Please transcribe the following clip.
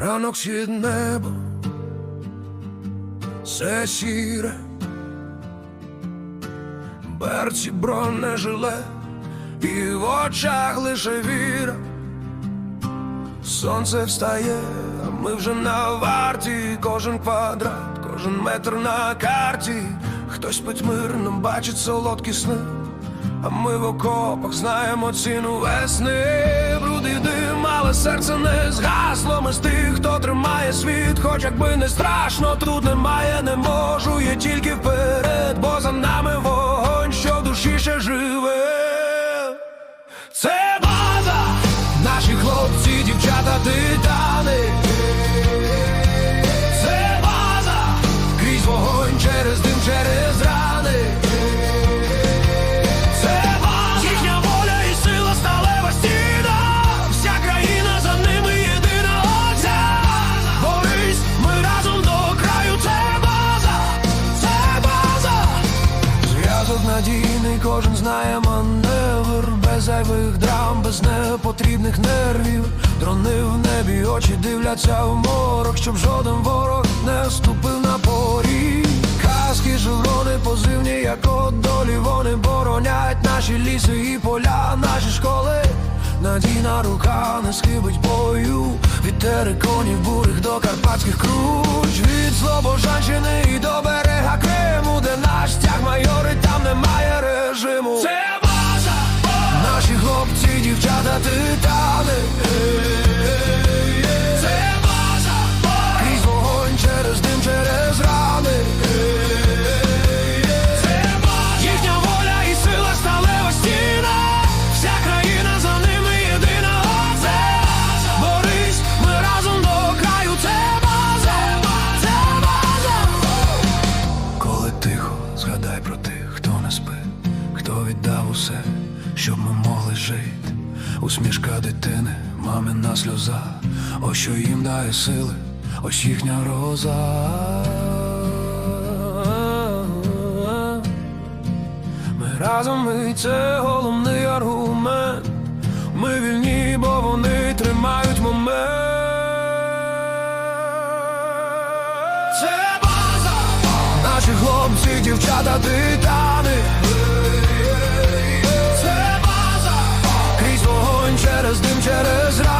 Ранок схід небо, все сіре, берці бронежилет, і в очах лише віра. Сонце встає, а ми вже на варті, кожен квадрат, кожен метр на карті. Хтось спить мирно, бачить солодкі сни, а ми в окопах знаємо ціну весни. Бруди дим, але серце не згасло. Ми з тих, хто тримає світ, хоч якби не страшно, тут немає, не можу, є тільки вперед, бо за нами вогонь, що в душі ще живе. Кожен знає маневр. Без зайвих драм, без непотрібних нервів. Дрони в небі, очі дивляться в морок Щоб жоден ворог не ступив на поріг. Каски, жеврони, позивні, як от долі Вони боронять наші ліси і поля, наші школи. Надійна рука не схибить бою Від териконів бурих до карпатських круч. Від Слобожанщини і до берега Криму Де наш стяг віддав усе, щоб ми могли жити. Усмішка дитини, мамина сльоза, ось що їм дає сили, ось їхня роза. Ми разом ми це головний аргумент. Ми вільні, бо вони тримають момент. Це база, наші хлопці, дівчата, титани. Це база, крізь